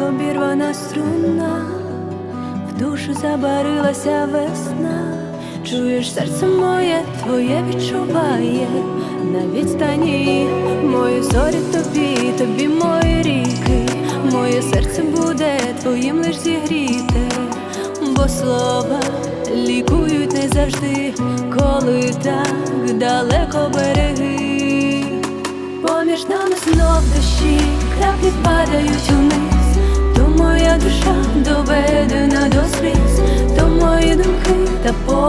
як обірвана струна, в душу забарилася весна. Чуєш серце моє, твоє відчуває на відстані мої зорі тобі, тобі мої ріки, моє серце буде твоїм лиш зігріте, бо слова лікують не завжди, коли так далеко береги. Поміж нами знов дощі, краплі падають униз,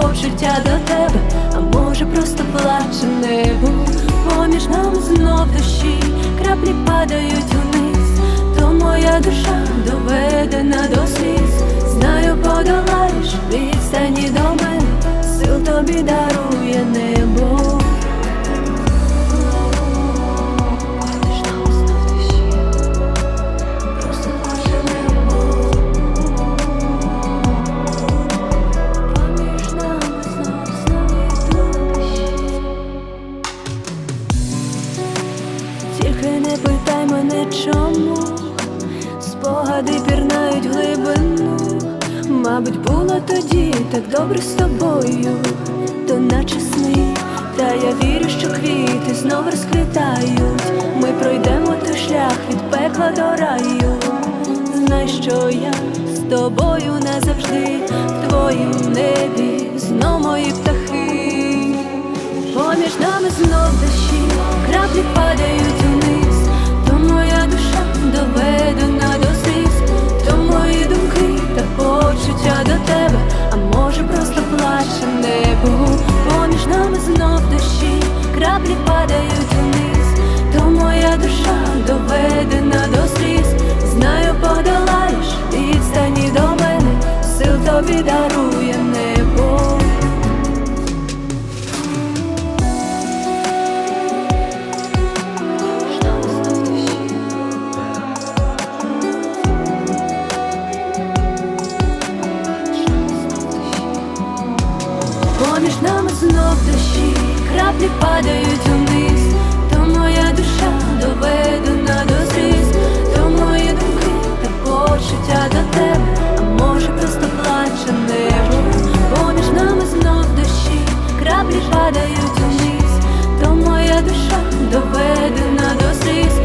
почуття до тебе, а може просто плаче небо. Поміж нами знов дощі, чому, спогади пірнають глибину. Мабуть, було тоді так добре з тобою, то наче сни, та я вірю, що квіти знов розквітають. Ми пройдемо той шлях від пекла до раю. Знай, що я з тобою назавжди, в Поміж нами знов дощі, краплі падають униз, то моя душа доведена до сліз. Знаю, подолаєш відстані до мене, сил тобі дарує між нами знов дощі, краплі падають униз, то моя душа доведена до зріз, то мої думки та почуття до тебе, а може просто плаче небо, бо між нами знов дощі, краплі падають униз, то моя душа доведена до зріз.